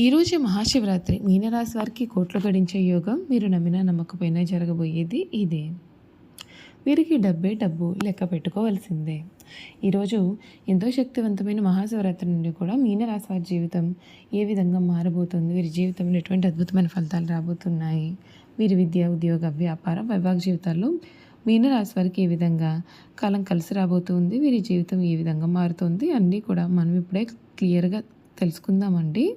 ఈరోజు మహాశివరాత్రి మీనరాశి వారికి కోట్లు గడించే యోగం మీరు నమ్మినా నమ్మకపోయినా జరగబోయేది ఇదే. వీరికి డబ్బే డబ్బు లెక్క పెట్టుకోవాల్సిందే. ఈరోజు ఎంతో శక్తివంతమైన మహాశివరాత్రి నుండి కూడా మీనరాశి వారి జీవితం ఏ విధంగా మారబోతుంది? వీరి జీవితంలో ఎటువంటి అద్భుతమైన ఫలితాలు రాబోతున్నాయి? వీరి విద్య ఉద్యోగ వ్యాపార వైవాహిక జీవితాల్లో మీనరాశి వారికి ఏ విధంగా కాలం కలిసి రాబోతుంది? వీరి జీవితం ఏ విధంగా మారుతుంది? అన్నీ కూడా మనం ఇప్పుడే క్లియర్గా తెలుసుకుందామండి.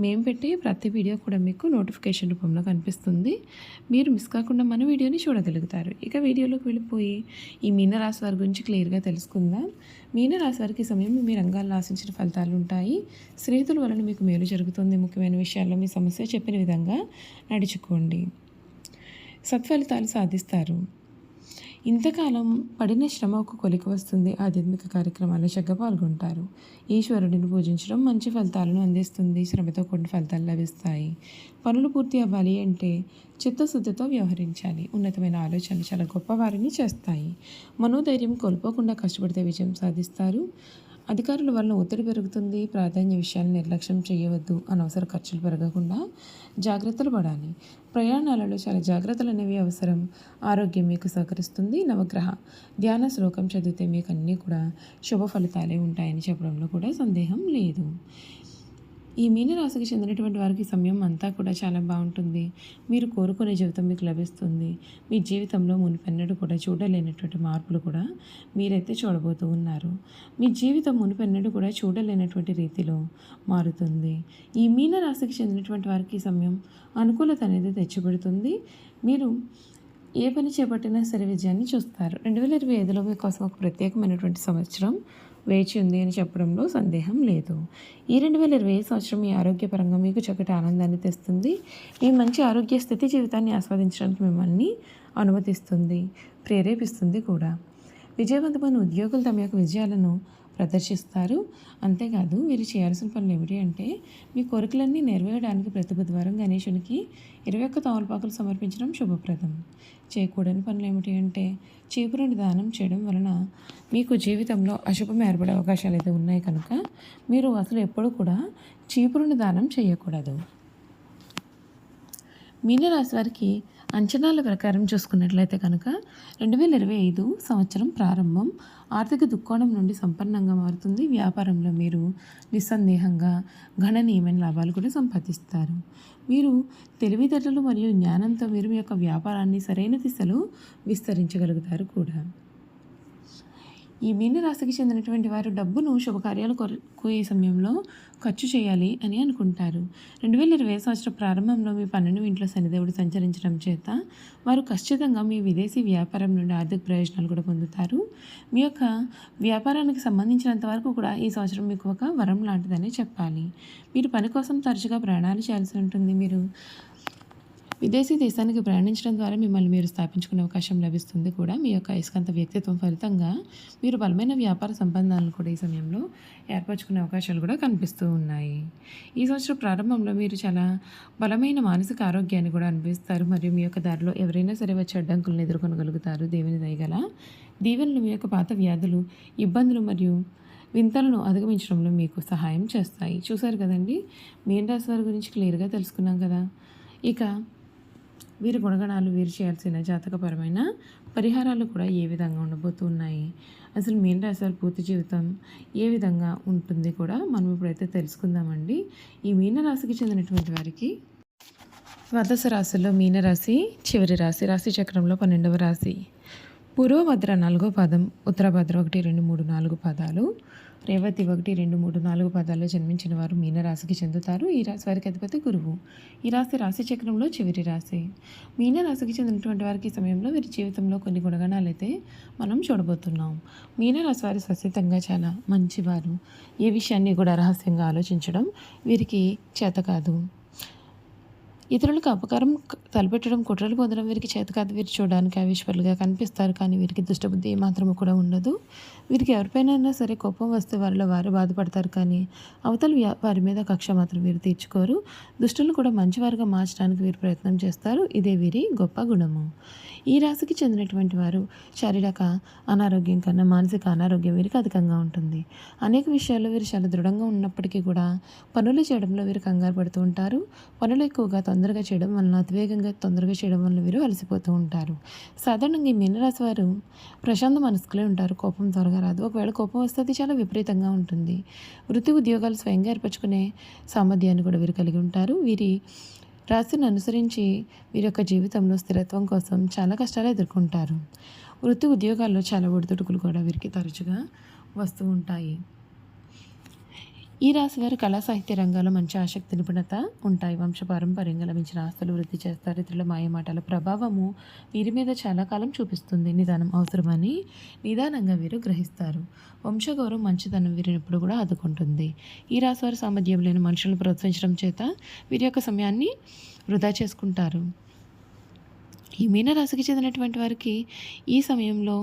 మేము పెట్టే ప్రతి వీడియో కూడా మీకు నోటిఫికేషన్ రూపంలో కనిపిస్తుంది. మీరు మిస్ కాకుండా మన వీడియోని చూడగలుగుతారు. ఇక వీడియోలోకి వెళ్ళిపోయి ఈ మీనరాశి వారి గురించి క్లియర్గా తెలుసుకుందాం. మీనరాశి వారికి సమయంలో మీ రంగాల్లో ఆశించిన ఫలితాలు ఉంటాయి. స్నేహితుల వలన మీకు మేలు జరుగుతుంది. ముఖ్యమైన విషయాల్లో మీ సమస్య చెప్పిన విధంగా నడుచుకోండి. సత్ఫలితాలు సాధిస్తారు. ఇంతకాలం పడిన శ్రమ ఒక కొలిక వస్తుంది. ఆధ్యాత్మిక కార్యక్రమాల్లో చక్కగా పాల్గొంటారు. ఈశ్వరుడిని పూజించడం మంచి ఫలితాలను అందిస్తుంది. శ్రమతో కొన్ని ఫలితాలు లభిస్తాయి. పనులు పూర్తి అవ్వాలి అంటే చిత్తశుద్ధితో వ్యవహరించాలి. ఉన్నతమైన ఆలోచనలు చాలా గొప్ప వారిని చేస్తాయి. మనోధైర్యం కోల్పోకుండా కష్టపడితే విజయం సాధిస్తారు. అధికారుల వలన ఒత్తిడి పెరుగుతుంది ప్రాధాన్య విషయాలను నిర్లక్ష్యం చేయవద్దు అనవసర ఖర్చులు పెరగకుండా జాగ్రత్తలు పడాలి. ప్రయాణాలలో చాలా జాగ్రత్తలు అనేవి అవసరం. ఆరోగ్యం మీకు సహకరిస్తుంది. నవగ్రహ ధ్యాన శ్లోకం చదివితే మీకు అన్నీ కూడా శుభ ఫలితాలే ఉంటాయని చెప్పడంలో కూడా సందేహం లేదు. ఈ మీనరాశికి చెందినటువంటి వారికి సమయం అంతా కూడా చాలా బాగుంటుంది. మీరు కోరుకునే జీవితం మీకు లభిస్తుంది. మీ జీవితంలో మునిపెన్నడు కూడా చూడలేనటువంటి మార్పులు కూడా మీరైతే చూడబోతూ ఉన్నారు. మీ జీవితం మునిపెన్నడు కూడా చూడలేనటువంటి రీతిలో మారుతుంది. ఈ మీనరాశికి చెందినటువంటి వారికి సమయం అనుకూలత అనేది తెచ్చిపెడుతుంది. మీరు ఏ పని చేపట్టినా సరే విజయాన్ని చూస్తారు. రెండు వేల ఇరవై ఐదులో మీకోసం ఒక ప్రత్యేకమైనటువంటి సంవత్సరం వేచి ఉంది అని చెప్పడంలో సందేహం లేదు. ఈ రెండు వేల ఇరవై సంవత్సరం మీ ఆరోగ్యపరంగా మీకు చక్కటి ఆనందాన్ని తెస్తుంది. మీ మంచి ఆరోగ్య స్థితి జీవితాన్ని ఆస్వాదించడానికి మిమ్మల్ని అనుమతిస్తుంది ప్రేరేపిస్తుంది కూడా. విజయవంతమైన ఉద్యోగులు తమ యొక్క విజయాలను ప్రదర్శిస్తారు. అంతేకాదు వీరు చేయాల్సిన పనులు ఏమిటి అంటే మీ కోరికలన్నీ నెరవేరడానికి ప్రతి బుధవారం గణేశునికి ఇరవై ఒక్క తమలపాకులు సమర్పించడం శుభప్రదం. చేయకూడని పనులు ఏమిటి అంటే చీపురుని దానం చేయడం వలన మీకు జీవితంలో అశుభం ఏర్పడే అవకాశాలు అయితే ఉన్నాయి కనుక మీరు అసలు ఎప్పుడు కూడా చీపురుని దానం చేయకూడదు. మీనరాశి వారికి అంచనాల ప్రకారం చూసుకున్నట్లయితే కనుక రెండు వేల ఇరవై ఐదు సంవత్సరం ప్రారంభం. ఆర్థిక దుక్కోణం నుండి సంపన్నంగా మారుతుంది. వ్యాపారంలో మీరు నిస్సందేహంగా గణనీయమైన లాభాలు కూడా సంపాదిస్తారు. మీరు తెలివితేటలు మరియు జ్ఞానంతో మీరు మీ యొక్క వ్యాపారాన్ని సరైన దిశలో విస్తరించగలుగుతారు కూడా. ఈ మీనరాశికి చెందినటువంటి వారు డబ్బును శుభకార్యాల కొరకు ఈ సమయంలో ఖర్చు చేయాలి అని అనుకుంటారు. రెండు వేల ఇరవై సంవత్సరం ప్రారంభంలో మీ పన్నెండు ఇంట్లో శనిదేవుడు సంచరించడం చేత వారు ఖచ్చితంగా మీ విదేశీ వ్యాపారం నుండి ఆర్థిక ప్రయోజనాలు కూడా పొందుతారు. మీ యొక్క వ్యాపారానికి సంబంధించినంత వరకు కూడా ఈ సంవత్సరం మీకు ఒక వరం లాంటిదని చెప్పాలి. మీరు పని కోసం తరచుగా ప్రయాణాలు చేయాల్సి ఉంటుంది. మీరు విదేశీ దేశానికి ప్రయాణించడం ద్వారా మిమ్మల్ని మీరు స్థాపించుకునే అవకాశం లభిస్తుంది కూడా. మీ యొక్క అయస్కాంత వ్యక్తిత్వం ఫలితంగా మీరు బలమైన వ్యాపార సంబంధాలను కూడా ఈ సమయంలో ఏర్పరచుకునే అవకాశాలు కూడా కనిపిస్తూ ఉన్నాయి. ఈ సంవత్సరం ప్రారంభంలో మీరు చాలా బలమైన మానసిక ఆరోగ్యాన్ని కూడా అనుభవిస్తారు. మరియు మీ యొక్క దారిలో ఎవరైనా సరే వచ్చే అడ్డంకులను ఎదుర్కొనగలుగుతారు. దేవుని దయగల దీవెనలు మీ యొక్క పాత వ్యాధులు ఇబ్బందులు మరియు వింతలను అధిగమించడంలో మీకు సహాయం చేస్తాయి. చూసారు కదండి? మీన రాశి వారి గురించి క్లియర్గా తెలుసుకున్నాం కదా. ఇక వీరి గుణగణాలు వీరు చేయాల్సిన జాతకపరమైన పరిహారాలు కూడా ఏ విధంగా ఉండబోతున్నాయి? అసలు మీన రాశి పూర్తి జీవితం ఏ విధంగా ఉంటుంది కూడా మనం ఇప్పుడైతే తెలుసుకుందామండి. ఈ మీన రాశికి చెందినటువంటి వారికి ద్వాదశ రాశిలో మీనరాశి చివరి రాశి రాశి చక్రంలో పన్నెండవ రాశి. పూర్వభద్ర నాలుగో పదం ఉత్తరభద్ర ఒకటి రెండు మూడు నాలుగు పదాలు. రేవతి ఒకటి రెండు మూడు నాలుగు పదాల్లో జన్మించిన వారు మీనరాశికి చెందుతారు. ఈ రాశి వారికి అధిపతి గురువు. ఈ రాశి రాశి చక్రంలో చివరి రాశి. మీనరాశికి చెందినటువంటి వారికి ఈ సమయంలో వీరి జీవితంలో కొన్ని గుణగణాలు అయితే మనం చూడబోతున్నాం. మీనరాశి వారి సస్యతంగా చాలా మంచివారు. ఏ విషయాన్ని కూడా రహస్యంగా ఆలోచించడం వీరికి చేత కాదు. ఇతరులకు అపకారం తలపెట్టడం కుట్రలు పొందడం వీరికి చేత కాదు వీరు చూడడానికి అవిశ్వరులుగా కనిపిస్తారు కానీ వీరికి దుష్టబుద్ధి ఏమాత్రము కూడా ఉండదు. వీరికి ఎవరిపైనైనా సరే కోపం వస్తే వారిలో వారు బాధపడతారు కానీ అవతల వ్యా- వారి మీద కక్ష మాత్రం వీరు తీర్చుకోరు. దుష్టులను కూడా మంచివారుగా మార్చడానికి వీరు ప్రయత్నం చేస్తారు. ఇదే వీరి గొప్ప గుణము. ఈ రాశికి చెందినటువంటి వారు శారీరక అనారోగ్యం కన్నా మానసిక అనారోగ్యం వీరికి అధికంగా ఉంటుంది. అనేక విషయాల్లో వీరు చాలా దృఢంగా ఉన్నప్పటికీ కూడా పనులు చేయడంలో వీరు కంగారు పడుతూ ఉంటారు. పనులు ఎక్కువగా తొందరగా చేయడం వలన అతివేగంగా తొందరగా చేయడం వలన వీరు అలసిపోతూ ఉంటారు. సాధారణంగా ఈ మీనరాశి వారు ప్రశాంత మనస్కులే ఉంటారు. కోపం త్వరగా రాదు. ఒకవేళ కోపం వస్తే అది చాలా విపరీతంగా ఉంటుంది. వృత్తి ఉద్యోగాలు స్వయంగా ఏర్పరచుకునే సామర్థ్యాన్ని కూడా వీరు కలిగి ఉంటారు. వీరి రాశిని అనుసరించి వీరి యొక్క జీవితంలో స్థిరత్వం కోసం చాలా కష్టాలు ఎదుర్కొంటారు. వృత్తి ఉద్యోగాల్లో చాలా ఒడిదుడుకులు కూడా వీరికి తరచుగా వస్తూ ఉంటాయి. ఈ రాశి వారు కళా సాహిత్య రంగాల్లో మంచి ఆసక్తి నిపుణత ఉంటాయి. వంశపారంపర్యంగా లభించిన ఆస్తులు వృద్ధి చేస్తారు. ఇతరుల మాయమాటల ప్రభావము వీరి మీద చాలా కాలం చూపిస్తుంది. నిదానం అవసరమని నిదానంగా వీరు గ్రహిస్తారు. వంశగౌరవం మంచిదనం వీరిని ఎప్పుడు కూడా ఆదుకుంటుంది. ఈ రాశి వారు సామర్థ్యం లేని మనుషులను ప్రోత్సహించడం చేత వీరి యొక్క సమయాన్ని వృధా చేసుకుంటారు. ఈ మీనరాశికి చెందినటువంటి వారికి ఈ సమయంలో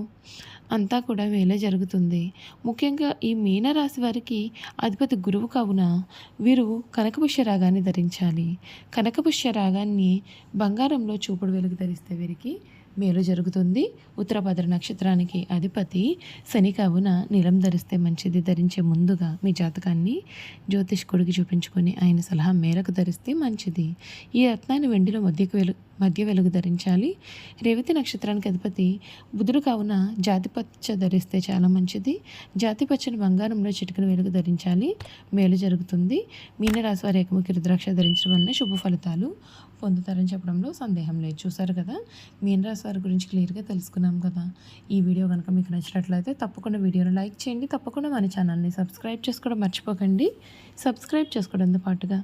అంతా కూడా వేలే జరుగుతుంది. ముఖ్యంగా ఈ మీనరాశి వారికి అధిపతి గురువు కావున వీరు కనకపుష్య రాగాన్ని ధరించాలి. కనకపుష్య రాగాన్ని బంగారంలో చూపుడు వెలుగు ధరిస్తే వీరికి మేలు జరుగుతుంది. ఉత్తరభద్ర నక్షత్రానికి అధిపతి శని కావున నీలం ధరిస్తే మంచిది. ధరించే ముందుగా మీ జాతకాన్ని జ్యోతిష్కుడికి చూపించుకొని ఆయన సలహా మేరకు ధరిస్తే మంచిది. ఈ రత్నాన్ని వెండిలో మధ్యకు వెలు మధ్య వెలుగు ధరించాలి. రేవతి నక్షత్రానికి అధిపతి బుధుడు కావున జాతి పచ్చ ధరిస్తే చాలా మంచిది. జాతిపచ్చని బంగారంలో చిటికన వెలుగు ధరించాలి. మేలు జరుగుతుంది. మీనరాశి వారి ఏకముఖి రుద్రాక్ష ధరించడం వలన శుభ ఫలితాలు పొందుతారని చెప్పడంలో సందేహం లేదు. చూసారు కదా? మీనరాశి వారి గురించి క్లియర్గా తెలుసుకున్నాం కదా? ఈ వీడియో కనుక మీకు నచ్చినట్లయితే తప్పకుండా వీడియోను లైక్ చేయండి. తప్పకుండా మన ఛానల్ని సబ్స్క్రైబ్ చేసుకోవడం మర్చిపోకండి. సబ్స్క్రైబ్ చేసుకోవడంతో పాటుగా